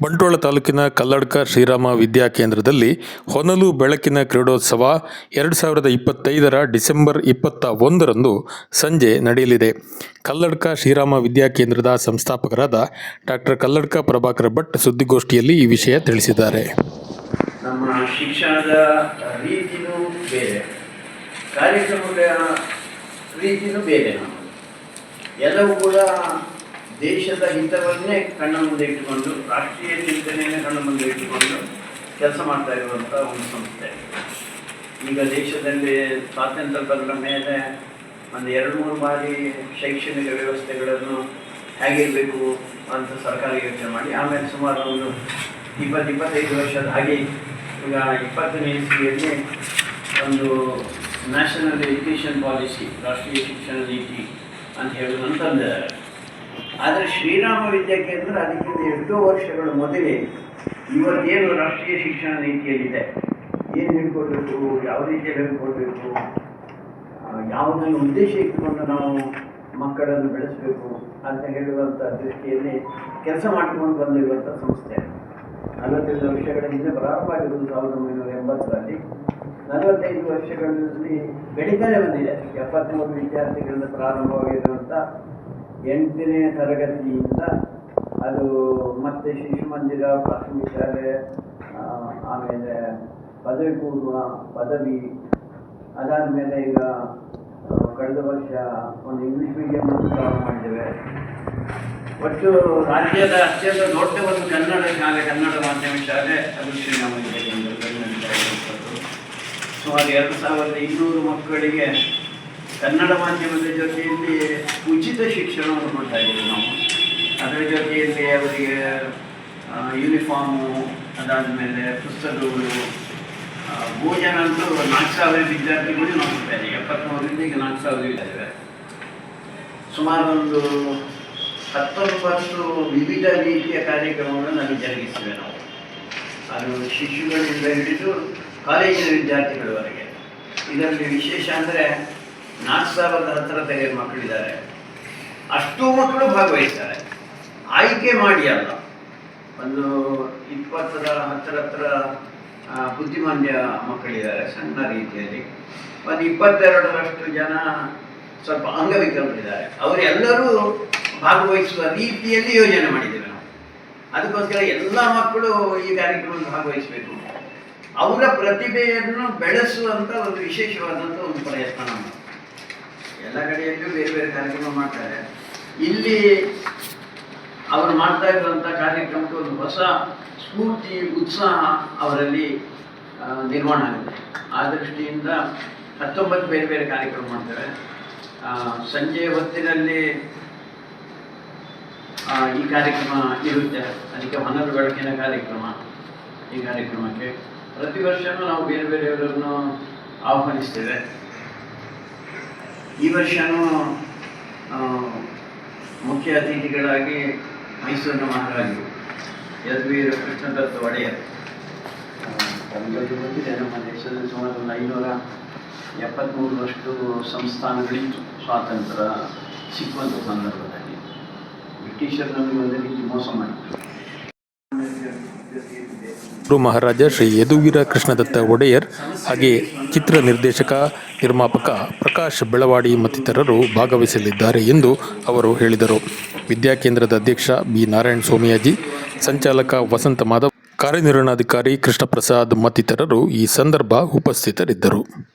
ಬಂಟ್ವಾಳ ತಾಲೂಕಿನ ಕಲ್ಲಡ್ಕ ಶ್ರೀರಾಮ ವಿದ್ಯಾ ಕೇಂದ್ರದಲ್ಲಿ ಹೊನಲು ಬೆಳಕಿನ ಕ್ರೀಡೋತ್ಸವ ಎರಡು ಸಾವಿರದ ಇಪ್ಪತ್ತೈದರ ಡಿಸೆಂಬರ್ ಇಪ್ಪತ್ತ ಒಂದರಂದು ಸಂಜೆ ನಡೆಯಲಿದೆ. ಕಲ್ಲಡ್ಕ ಶ್ರೀರಾಮ ವಿದ್ಯಾ ಕೇಂದ್ರದ ಸಂಸ್ಥಾಪಕರಾದ ಡಾಕ್ಟರ್ ಕಲ್ಲಡ್ಕ ಪ್ರಭಾಕರ್ ಭಟ್ ಸುದ್ದಿಗೋಷ್ಠಿಯಲ್ಲಿ ಈ ವಿಷಯ ತಿಳಿಸಿದ್ದಾರೆ. ನಮ್ಮ ಶಿಕ್ಷಣದ ರೀತಿನೂ ಬೇರೆ ಕಾರ್ಯಕ್ರಮದ ರೀತಿನೂ ಬೇರೆ ಎಲ್ಲವೂ ಕೂಡ ದೇಶದ ಹಿತವನ್ನೇ ಕಣ್ಣ ಮುಂದೆ ಇಟ್ಟುಕೊಂಡು, ರಾಷ್ಟ್ರೀಯ ಚಿಂತನೆಯನ್ನೇ ಕಣ್ಣ ಮುಂದೆ ಇಟ್ಟುಕೊಂಡು ಕೆಲಸ ಮಾಡ್ತಾ ಇರುವಂಥ ಒಂದು ಸಂಸ್ಥೆ. ಈಗ ದೇಶದಲ್ಲಿ ಸ್ವಾತಂತ್ರ್ಯ ಬಂದ ಮೇಲೆ ಒಂದು ಎರಡು ಮೂರು ಬಾರಿ ಶೈಕ್ಷಣಿಕ ವ್ಯವಸ್ಥೆಗಳನ್ನು ಹೇಗಿರಬೇಕು ಅಂತ ಸರ್ಕಾರ ಯೋಚನೆ ಮಾಡಿ, ಆಮೇಲೆ ಸುಮಾರು ಒಂದು ಇಪ್ಪತ್ತು ಇಪ್ಪತ್ತೈದು ವರ್ಷದ ಹಾಗೆ ಈಗ ಇಪ್ಪತ್ತನೇ ಇಸ್ವಿಯಲ್ಲಿ ಒಂದು ನ್ಯಾಷನಲ್ ಎಜುಕೇಷನ್ ಪಾಲಿಸಿ ರಾಷ್ಟ್ರೀಯ ಶಿಕ್ಷಣ ನೀತಿ ಅಂತ ತಂದಿದ್ದಾರೆ ಆದರೆ ಶ್ರೀರಾಮ ವಿದ್ಯಾ ಕೇಂದ್ರ ಅದಕ್ಕಿಂತ ಎಷ್ಟೋ ವರ್ಷಗಳ ಮೊದಲೇ ಇವತ್ತೇನು ರಾಷ್ಟ್ರೀಯ ಶಿಕ್ಷಣ ನೀತಿಯಲ್ಲಿದೆ? ಏನು ಹೇಳ್ಕೊಡ್ಬೇಕು? ಯಾವ ರೀತಿಯಲ್ಲಿ ಹೇಳ್ಕೊಡ್ಬೇಕು? ಯಾವುದನ್ನು ಉದ್ದೇಶ ಇಟ್ಟುಕೊಂಡು ನಾವು ಮಕ್ಕಳನ್ನು ಬೆಳೆಸಬೇಕು ಅಂತ ಹೇಳುವಂಥ ದೃಷ್ಟಿಯಲ್ಲಿ ಕೆಲಸ ಮಾಡಿಕೊಂಡು ಬಂದಿರುವಂಥ ಸಂಸ್ಥೆ. ನಲವತ್ತೈದು ವರ್ಷಗಳ ಹಿಂದೆ ಪ್ರಾರಂಭ ಆಗಿರುವುದು ಸಾವಿರದ ಒಂಬೈನೂರ ಎಂಬತ್ತರಲ್ಲಿ. ನಲವತ್ತೈದು ವರ್ಷಗಳಲ್ಲಿ ಬೆಳೀತಾನೆ ಬಂದಿದೆ. ಎಪ್ಪತ್ತ್ಮೂರು ವಿದ್ಯಾರ್ಥಿಗಳಿಂದ ಪ್ರಾರಂಭವಾಗಿರುವಂಥ ಎಂಟನೇ ತರಗತಿಯಿಂದ ಅದು ಮತ್ತೆ ಶಿಶು ಮಂದಿರ ಪ್ರಾಥಮಿಕ ಶಾಲೆ ಆಮೇಲೆ ಪದವಿ ಪೂರ್ವ ಪದವಿ ಅದಾದ ಮೇಲೆ ಈಗ ಕಳೆದ ವರ್ಷ ಒಂದು ಇಂಗ್ಲಿಷ್ ಮೀಡಿಯಂ ಪ್ರಾರಂಭ ಮಾಡಿದ್ದೇವೆ. ಒಟ್ಟು ರಾಜ್ಯದ ಅತ್ಯಂತ ದೊಡ್ಡ ಒಂದು ಕನ್ನಡ ಶಾಲೆ, ಕನ್ನಡ ಮಾಧ್ಯಮ ಶಾಲೆ ಅದು ಶ್ರೀರಾಮ ಸುಮಾರು ಎರಡು ಸಾವಿರದ ಇನ್ನೂರು ಮಕ್ಕಳಿಗೆ ಕನ್ನಡ ಮಾಧ್ಯಮದ ಜೊತೆಯಲ್ಲಿ ಉಚಿತ ಶಿಕ್ಷಣವನ್ನು ಕೊಡ್ತಾ ಇದ್ದೀವಿ ನಾವು. ಅದರ ಜೊತೆಯಲ್ಲಿ ಅವರಿಗೆ ಯೂನಿಫಾರ್ಮು ಅದಾದಮೇಲೆ ಪುಸ್ತಕಗಳು ಭೋಜನ ಅಂತೂ ನಾಲ್ಕು ಸಾವಿರ ವಿದ್ಯಾರ್ಥಿಗಳು ನಾವು ಕೊಡ್ತಾ ಇದ್ದೀವಿ. ಎಪ್ಪತ್ತ್ಮೂರರಿಂದ ಈಗ ನಾಲ್ಕು ಸಾವಿರ ವಿದ್ಯಾರ್ಥಿಗಳು. ಸುಮಾರು ಒಂದು ಹತ್ತೊಂಬತ್ತು ವಿವಿಧ ರೀತಿಯ ಕಾರ್ಯಕ್ರಮಗಳನ್ನು ನಾವು ಜರುಗಿಸ್ತೇವೆ ನಾವು. ಅದು ಶಿಶುಗಳಿಂದ ಹಿಡಿದು ಕಾಲೇಜಿನ ವಿದ್ಯಾರ್ಥಿಗಳವರೆಗೆ. ಇದರಲ್ಲಿ ವಿಶೇಷ ಅಂದರೆ ನಾಲ್ಕು ಸಾವಿರದ ಹತ್ತಿರ ತೆಗೆದ ಮಕ್ಕಳಿದ್ದಾರೆ. ಅಷ್ಟು ಮಕ್ಕಳು ಭಾಗವಹಿಸ್ತಾರೆ. ಆಯ್ಕೆ ಮಾಡಿ ಅಲ್ಲ. ಒಂದು ಇಪ್ಪತ್ತರ ಹತ್ತರ ಹತ್ರ ಬುದ್ಧಿಮಾಂದ್ಯ ಮಕ್ಕಳಿದ್ದಾರೆ ಸಣ್ಣ ರೀತಿಯಲ್ಲಿ. ಒಂದು ಇಪ್ಪತ್ತೆರಡರಷ್ಟು ಜನ ಸ್ವಲ್ಪ ಅಂಗವಿಕಲರಿದ್ದಾರೆ. ಅವರೆಲ್ಲರೂ ಭಾಗವಹಿಸುವ ರೀತಿಯಲ್ಲಿ ಯೋಜನೆ ಮಾಡಿದ್ದೇವೆ ನಾವು. ಅದಕ್ಕೋಸ್ಕರ ಎಲ್ಲ ಮಕ್ಕಳು ಈ ಕಾರ್ಯಕ್ರಮದಲ್ಲಿ ಭಾಗವಹಿಸಬೇಕು. ಅವರ ಪ್ರತಿಭೆಯನ್ನು ಬೆಳೆಸುವಂಥ ಒಂದು ವಿಶೇಷವಾದಂಥ ಒಂದು ಪ್ರಯತ್ನ ನಮ್ಮ ಎಲ್ಲ ಕಡೆಯಲ್ಲೂ ಬೇರೆ ಬೇರೆ ಕಾರ್ಯಕ್ರಮ ಮಾಡ್ತಾರೆ. ಇಲ್ಲಿ ಅವರು ಮಾಡ್ತಾ ಇರುವಂಥ ಕಾರ್ಯಕ್ರಮಕ್ಕೆ ಒಂದು ಹೊಸ ಸ್ಫೂರ್ತಿ, ಉತ್ಸಾಹ ಅವರಲ್ಲಿ ನಿರ್ಮಾಣ ಆಗಿದೆ. ಆ ದೃಷ್ಟಿಯಿಂದ ಹತ್ತೊಂಬತ್ತು ಬೇರೆ ಬೇರೆ ಕಾರ್ಯಕ್ರಮ ಮಾಡ್ತಾರೆ. ಸಂಜೆ ಹೊತ್ತಿನಲ್ಲಿ ಈ ಕಾರ್ಯಕ್ರಮ ಇರುತ್ತೆ. ಅದಕ್ಕೆ ಹೊನಲು ಬೆಳಕಿನ ಕಾರ್ಯಕ್ರಮ ಈ ಕಾರ್ಯಕ್ರಮಕ್ಕೆ. ಪ್ರತಿ ವರ್ಷವೂ ನಾವು ಬೇರೆ ಬೇರೆಯವರನ್ನು ಆಹ್ವಾನಿಸ್ತೇವೆ. ಈ ವರ್ಷವೂ ಮುಖ್ಯ ಅತಿಥಿಗಳಾಗಿ ಮೈಸೂರಿನ ಮಹಾರಾಜರು ಯದ್ವೀರ್ ಕೃಷ್ಣದತ್ತ ಒಡೆಯರ್. ತಮಗೆಲ್ಲರಿಗೂ ನಮ್ಮ ದೇಶದಲ್ಲಿ ಸುಮಾರು ಒಂದು ಐನೂರ ಎಪ್ಪತ್ತ್ಮೂರರಷ್ಟು ಸಂಸ್ಥಾನಗಳಿತ್ತು. ಸ್ವಾತಂತ್ರ್ಯ ಸಿಕ್ಕುವಂಥ ಸಂದರ್ಭದಲ್ಲಿ. ಬ್ರಿಟಿಷರು ನಮಗೆ ಒಂದು ರೀತಿ ಮೋಸ ಮಾಡಿದ್ರು. ಗುರು ಮಹಾರಾಜ ಶ್ರೀ ಯದುವೀರ ಕೃಷ್ಣದತ್ತ ಒಡೆಯರ್ ಹಾಗೆ ಚಿತ್ರ ನಿರ್ದೇಶಕ, ನಿರ್ಮಾಪಕ ಪ್ರಕಾಶ್ ಬೆಳವಾಡಿ ಮತ್ತಿತರರು ಭಾಗವಹಿಸಲಿದ್ದಾರೆ ಎಂದು ಅವರು ಹೇಳಿದರು. ವಿದ್ಯಾಕೇಂದ್ರದ ಅಧ್ಯಕ್ಷ ಬಿ. ನಾರಾಯಣ ಸೋಮಿಯಾಜಿ, ಸಂಚಾಲಕ ವಸಂತ ಮಾಧವ್, ಕಾರ್ಯನಿರ್ವಹಣಾಧಿಕಾರಿ ಕೃಷ್ಣಪ್ರಸಾದ್ ಮತ್ತಿತರರು ಈ ಸಂದರ್ಭ ಉಪಸ್ಥಿತರಿದ್ದರು.